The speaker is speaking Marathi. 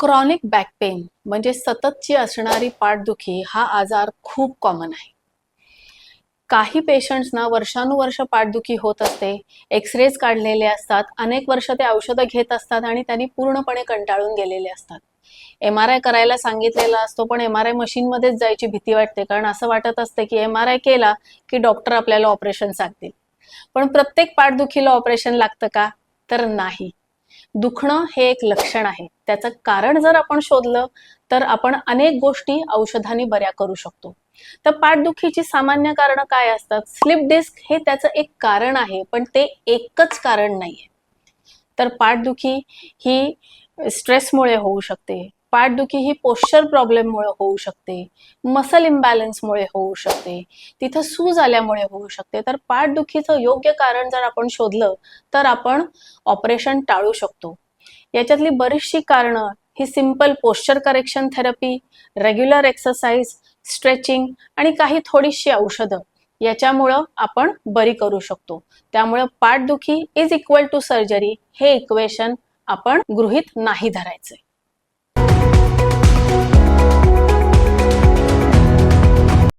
क्रॉनिक बॅक पेन म्हणजे सततची असणारी पाठदुखी हा आजार खूप कॉमन आहे. काही पेशंट्सना वर्षानुवर्ष पाठदुखी होत असते एक्सरेज काढलेले असतात अनेक वर्ष ते औषधं घेत असतात आणि त्यांनी पूर्णपणे कंटाळून गेलेले असतात. एम आर आय करायला सांगितलेला असतो पण एम आर आय मशीनमध्येच जायची भीती वाटते कारण असं वाटत असते की एम आर आय केला की डॉक्टर आपल्याला ऑपरेशन सांगतील. पण प्रत्येक पाठदुखीला ऑपरेशन लागतं का? तर नाही. दुखणं हे एक लक्षण आहे. त्याचं कारण जर आपण शोधलं तर आपण अनेक गोष्टी औषधांनी बऱ्या करू शकतो. तर पाठदुखीची सामान्य कारणं काय असतात? स्लिप डिस्क हे त्याचं एक कारण आहे पण ते एकच कारण नाहीये. तर पाठदुखी ही स्ट्रेसमुळे होऊ शकते पाठदुखी ही पोश्चर प्रॉब्लेममुळे होऊ शकते मसल इम्बॅलन्समुळे होऊ शकते तिथं सूज आल्यामुळे होऊ शकते. तर पाठदुखीचं योग्य कारण जर आपण शोधलं तर आपण ऑपरेशन टाळू शकतो. याच्यातली बरीचशी कारणं ही simple posture correction therapy regular exercise stretching आणि काही थोडीशी औषधं याच्यामुळं आपण बरी करू शकतो. त्यामुळं पाठदुखी इज इक्वल टू सर्जरी हे इक्वेशन आपण गृहित नाही धरायचे